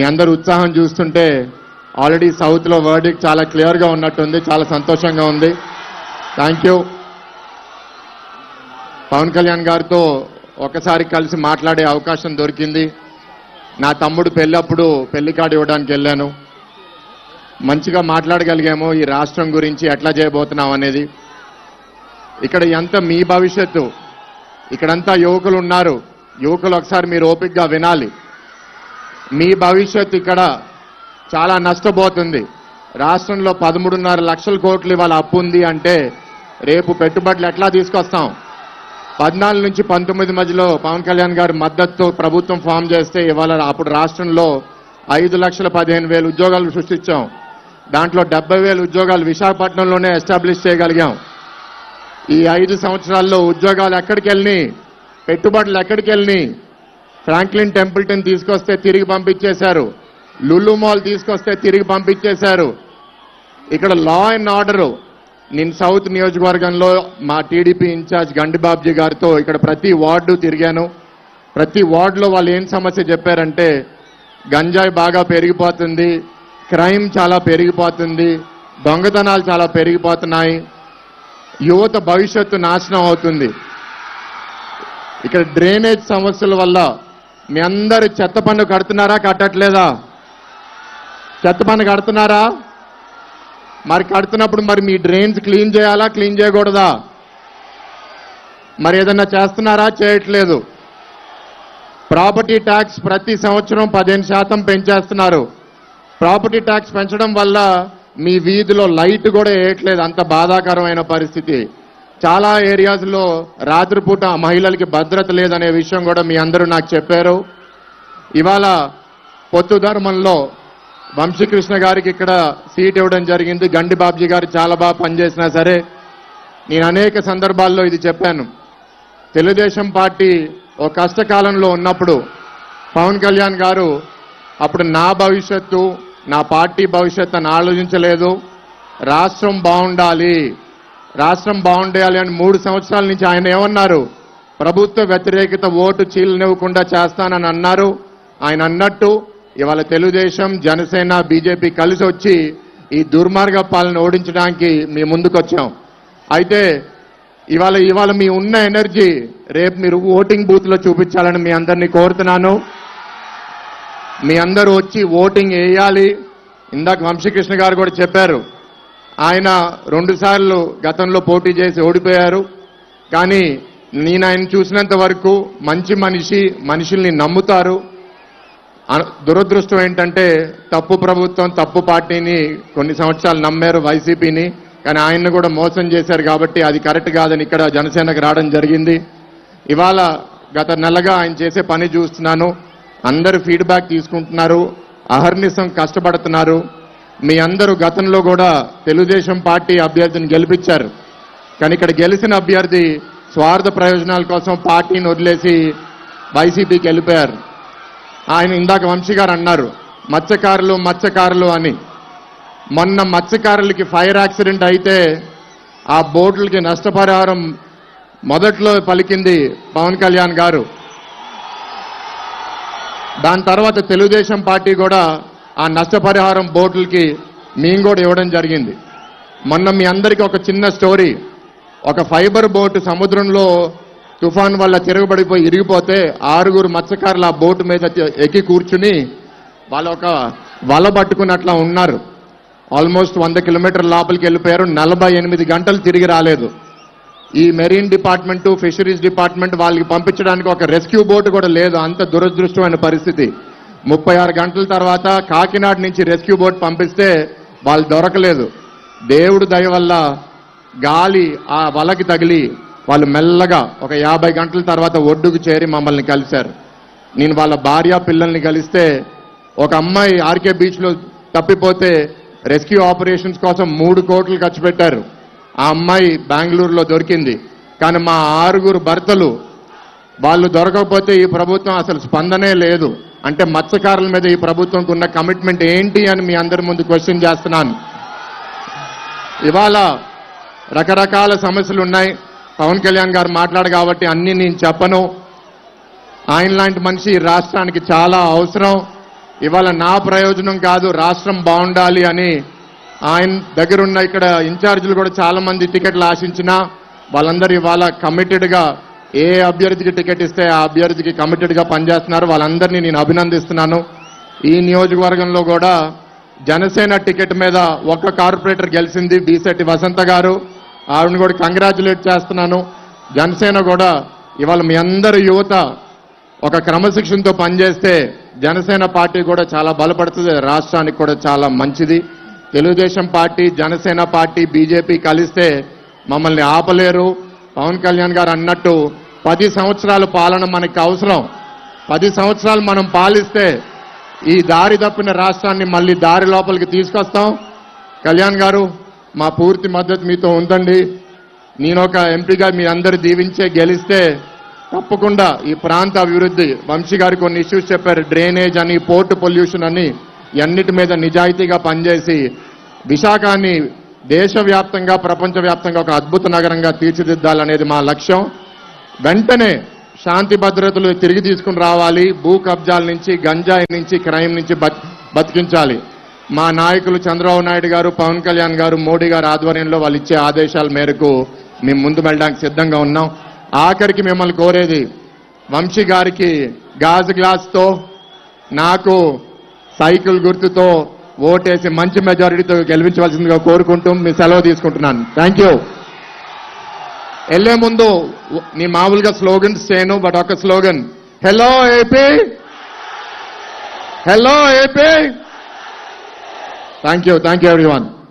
మీ అందరు ఉత్సాహం చూస్తుంటే ఆల్రెడీ సౌత్లో వర్డిక్ చాలా క్లియర్గా ఉన్నట్టుంది చాలా సంతోషంగా ఉంది. థ్యాంక్ యూ పవన్ కళ్యాణ్ గారితో ఒకసారి కలిసి మాట్లాడే అవకాశం దొరికింది. నా తమ్ముడు పెళ్ళప్పుడు పెళ్ళి కార్డు ఇవ్వడానికి వెళ్ళాను. మంచిగా మాట్లాడగలిగాము ఈ రాష్ట్రం గురించి ఎట్లా చేయబోతున్నాం అనేది. ఇక్కడ ఎంత మీ భవిష్యత్తు? ఇక్కడంతా యువకులు ఉన్నారు. యువకులు ఒకసారి మీరు ఓపిక్గా వినాలి. మీ భవిష్యత్తు ఇక్కడ చాలా నష్టపోతుంది. రాష్ట్రంలో పదమూడున్నర లక్షల కోట్లు ఇవాళ అప్పు ఉంది అంటే రేపు పెట్టుబడులు ఎట్లా తీసుకొస్తాం? పద్నాలుగు నుంచి పంతొమ్మిది మధ్యలో పవన్ కళ్యాణ్ గారి మద్దతుతో ప్రభుత్వం ఫామ్ చేస్తే ఇవాళ అప్పుడు రాష్ట్రంలో ఐదు లక్షల పదిహేను వేలు ఉద్యోగాలు సృష్టించాం. దాంట్లో డెబ్బై వేలు ఉద్యోగాలు విశాఖపట్నంలోనే ఎస్టాబ్లిష్ చేయగలిగాం. ఈ ఐదు సంవత్సరాల్లో ఉద్యోగాలు ఎక్కడికి వెళ్ళినాయి పెట్టుబడులు ఎక్కడికి వెళ్ళినాయి ఫ్రాంక్లిన్ టెంపుల్టన్ తీసుకొస్తే తిరిగి పంపించేశారు. లుల్లు మాల్ తీసుకొస్తే తిరిగి పంపించేశారు. ఇక్కడ లా అండ్ ఆర్డర్ నేను సౌత్ నియోజకవర్గంలో మా టీడీపీ ఇన్ఛార్జ్ గండిబాబ్జీ గారితో ఇక్కడ ప్రతి వార్డు తిరిగాను. ప్రతి వార్డులో వాళ్ళు ఏం సమస్య చెప్పారంటే గంజాయి బాగా పెరిగిపోతుంది క్రైమ్ చాలా పెరిగిపోతుంది దొంగతనాలు చాలా పెరిగిపోతున్నాయి యువత భవిష్యత్తు నాశనం అవుతుంది. ఇక్కడ డ్రైనేజ్ సమస్యల వల్ల మీ అందరు చెత్త పన్ను కడుతున్నారా కట్టట్లేదా? చెత్త పన్ను కడుతున్నారా? మరి కడుతున్నప్పుడు మరి మీ డ్రైన్స్ క్లీన్ చేయాలా క్లీన్ చేయకూడదా? మరి ఏదన్నా చేస్తున్నారా? చేయట్లేదు. ప్రాపర్టీ ట్యాక్స్ ప్రతి సంవత్సరం పదిహేను శాతం పెంచేస్తున్నారు. ప్రాపర్టీ ట్యాక్స్ పెంచడం వల్ల మీ వీధిలో లైట్ కూడా వేయట్లేదు. అంత బాధాకరమైన పరిస్థితి. చాలా ఏరియాస్లో రాత్రిపూట మహిళలకి భద్రత లేదనే విషయం కూడా మీ అందరూ నాకు చెప్పారు. ఇవాళ పొత్తు ధర్మంలో వంశీకృష్ణ గారికి ఇక్కడ సీట్ ఇవ్వడం జరిగింది. గండి బాబ్జీ గారు చాలా బాగా పనిచేసినా సరే నేను అనేక సందర్భాల్లో ఇది చెప్పాను. తెలుగుదేశం పార్టీ ఓ కష్టకాలంలో ఉన్నప్పుడు పవన్ కళ్యాణ్ గారు అప్పుడు నా భవిష్యత్తు నా పార్టీ భవిష్యత్తు అని ఆలోచించలేదు. రాష్ట్రం బాగుండాలి. రాష్ట్రం బాగుండేయాలి అని మూడు సంవత్సరాల నుంచి ఆయన ఏమన్నారు? ప్రభుత్వ వ్యతిరేకత ఓటు చీలనివ్వకుండా చేస్తానని అన్నారు. ఆయన అన్నట్టు ఇవాళ తెలుగుదేశం జనసేన బీజేపీ కలిసి వచ్చి ఈ దుర్మార్గ పాలన ఓడించడానికి మీ ముందుకొచ్చాం. అయితే ఇవాళ ఇవాళ మీ ఉన్న ఎనర్జీ రేపు మీరు ఓటింగ్ బూత్లో చూపించాలని మీ అందరినీ కోరుతున్నాను. మీ అందరూ వచ్చి ఓటింగ్ వేయాలి. ఇందాక వంశీకృష్ణ గారు కూడా చెప్పారు ఆయన రెండుసార్లు గతంలో పోటీ చేసి ఓడిపోయారు. కానీ నేను ఆయన చూసినంత వరకు మంచి మనిషి మనుషుల్ని నమ్ముతారు. దురదృష్టం ఏంటంటే తప్పు ప్రభుత్వం తప్పు పార్టీని కొన్ని సంవత్సరాలు నమ్మారు వైసీపీని. కానీ ఆయన్ను కూడా మోసం చేశారు కాబట్టి అది కరెక్ట్ కాదని ఇక్కడ జనసేనకు రావడం జరిగింది. ఇవాళ గత నెలగా ఆయన చేసే పని చూస్తున్నాను. అందరూ ఫీడ్బ్యాక్ తీసుకుంటున్నారు. అహర్నిశం కష్టపడుతున్నారు. మీ అందరూ గతంలో కూడా తెలుగుదేశం పార్టీ అభ్యర్థిని గెలిపించారు. కానీ ఇక్కడ గెలిచిన అభ్యర్థి స్వార్థ ప్రయోజనాల కోసం పార్టీని వదిలేసి వైసీపీకి వెళ్ళిపోయారు. ఆయన ఇందాక వంశీ గారు అన్నారు మత్స్యకారులు మత్స్యకారులు అని. మొన్న మత్స్యకారులకి ఫైర్ యాక్సిడెంట్ అయితే ఆ బోట్లకి నష్టపరిహారం మొదట్లో పలికింది పవన్ కళ్యాణ్ గారు. దాని తర్వాత తెలుగుదేశం పార్టీ కూడా ఆ నష్టపరిహారం బోర్డులకి మేము కూడా ఇవ్వడం జరిగింది. మొన్న మీ అందరికీ ఒక చిన్న స్టోరీ. ఒక ఫైబర్ బోటు సముద్రంలో తుఫాన్ వల్ల తిరగబడిపోయి ఇరిగిపోతే ఆరుగురు మత్స్యకారులు ఆ బోటు మీద ఎక్కి కూర్చుని వాళ్ళ ఒక వల పట్టుకుని అట్లా ఉన్నారు. ఆల్మోస్ట్ వంద కిలోమీటర్ లోపలికి వెళ్ళిపోయారు. నలభై ఎనిమిది గంటలు తిరిగి రాలేదు. ఈ మెరీన్ డిపార్ట్మెంటు ఫిషరీస్ డిపార్ట్మెంట్ వాళ్ళకి పంపించడానికి ఒక రెస్క్యూ బోట్ కూడా లేదు. అంత దురదృష్టమైన పరిస్థితి. ముప్పై ఆరు గంటల తర్వాత కాకినాడ నుంచి రెస్క్యూ బోట్ పంపిస్తే వాళ్ళు దొరకలేదు. దేవుడు దయ వల్ల గాలి ఆ వలకి తగిలి వాళ్ళు మెల్లగా ఒక యాభై గంటల తర్వాత ఒడ్డుకు చేరి మమ్మల్ని కలిశారు. నేను వాళ్ళ భార్య పిల్లల్ని కలిస్తే ఒక అమ్మాయి ఆర్కే బీచ్లో తప్పిపోతే రెస్క్యూ ఆపరేషన్స్ కోసం మూడు కోట్లు ఖర్చు పెట్టారు. ఆ అమ్మాయి బెంగళూరులో దొరికింది. కానీ మా ఆరుగురు భర్తలు వాళ్ళు దొరకకపోతే ఈ ప్రభుత్వం అసలు స్పందనే లేదు. అంటే మత్స్యకారుల మీద ఈ ప్రభుత్వంకు ఉన్న కమిట్మెంట్ ఏంటి అని మీ అందరి ముందు క్వశ్చన్ చేస్తున్నాను. ఇవాళ రకరకాల సమస్యలు ఉన్నాయి. పవన్ కళ్యాణ్ గారు మాట్లాడు కాబట్టి అన్ని నేను చెప్పను. ఆయన లాంటి మనిషి ఈ రాష్ట్రానికి చాలా అవసరం. ఇవాళ నా ప్రయోజనం కాదు రాష్ట్రం బాగుండాలి అని ఆయన దగ్గరున్న ఇక్కడ ఇన్ఛార్జీలు కూడా చాలా మంది టికెట్లు ఆశించినా వాళ్ళందరూ ఇవాళ కమిటెడ్గా ఏ అభ్యర్థికి టికెట్ ఇస్తే ఆ అభ్యర్థికి కమిటెడ్గా పనిచేస్తున్నారు. వాళ్ళందరినీ నేను అభినందిస్తున్నాను. ఈ నియోజకవర్గంలో కూడా జనసేన టికెట్ మీద ఒక కార్పొరేటర్ గెలిచింది బీసెట్టి వసంత గారు. ఆవిడని కూడా కంగ్రాచులేట్ చేస్తున్నాను. జనసేన కూడా ఇవాళ మీ అందరు యువత ఒక క్రమశిక్షణతో పనిచేస్తే జనసేన పార్టీ కూడా చాలా బలపడుతుంది. రాష్ట్రానికి కూడా చాలా మంచిది. Telugu Desam party Janasena party BJP కలిస్తే మమ్మల్ని ఆపలేరు. పవన్ కళ్యాణ్ గారు అన్నట్టు పది సంవత్సరాలు పాలన మనకి అవసరం. పది సంవత్సరాలు మనం పాలిస్తే ఈ దారి తప్పిన రాష్ట్రాన్ని మళ్ళీ దారి లోపలికి తీసుకొస్తాం. కళ్యాణ్ గారు మా పూర్తి మద్దతు మీతో ఉందండి. నేను ఒక ఎంపీగా మీ అందరు దీవించే గెలిస్తే తప్పకుండా ఈ ప్రాంత అభివృద్ధి వంశీ గారు కొన్ని ఇష్యూస్ చెప్పారు డ్రైనేజ్ అని పోర్ట్ పొల్యూషన్ అని అన్నిటి మీద నిజాయితీగా పనిచేసి విశాఖని దేశవ్యాప్తంగా ప్రపంచవ్యాప్తంగా ఒక అద్భుత నగరంగా తీర్చిదిద్దాలనేది మా లక్ష్యం. వెంటనే శాంతి భద్రతలు తిరిగి తీసుకుని రావాలి. భూ కబ్జాల నుంచి గంజాయి నుంచి క్రైమ్ నుంచి బతికించాలి. మా నాయకులు చంద్రబాబు నాయుడు గారు పవన్ కళ్యాణ్ గారు మోడీ గారు ఆధ్వర్యంలో వాళ్ళు ఇచ్చే ఆదేశాల మేరకు మేము ముందు వెళ్ళడానికి సిద్ధంగా ఉన్నాం. ఆఖరికి మిమ్మల్ని కోరేది వంశీ గారికి గాజు గ్లాస్తో నాకు సైకిల్ గుర్తుతో ఓటేసి మంచి మెజారిటీతో గెలిపించవలసిందిగా కోరుకుంటూ మీ సెలవు తీసుకుంటున్నాను. Thank you. వెళ్ళే ముందు నీ మామూలుగా స్లోగన్స్ చేయను బట్ ఒక slogan hello AP hello AP thank you thank you everyone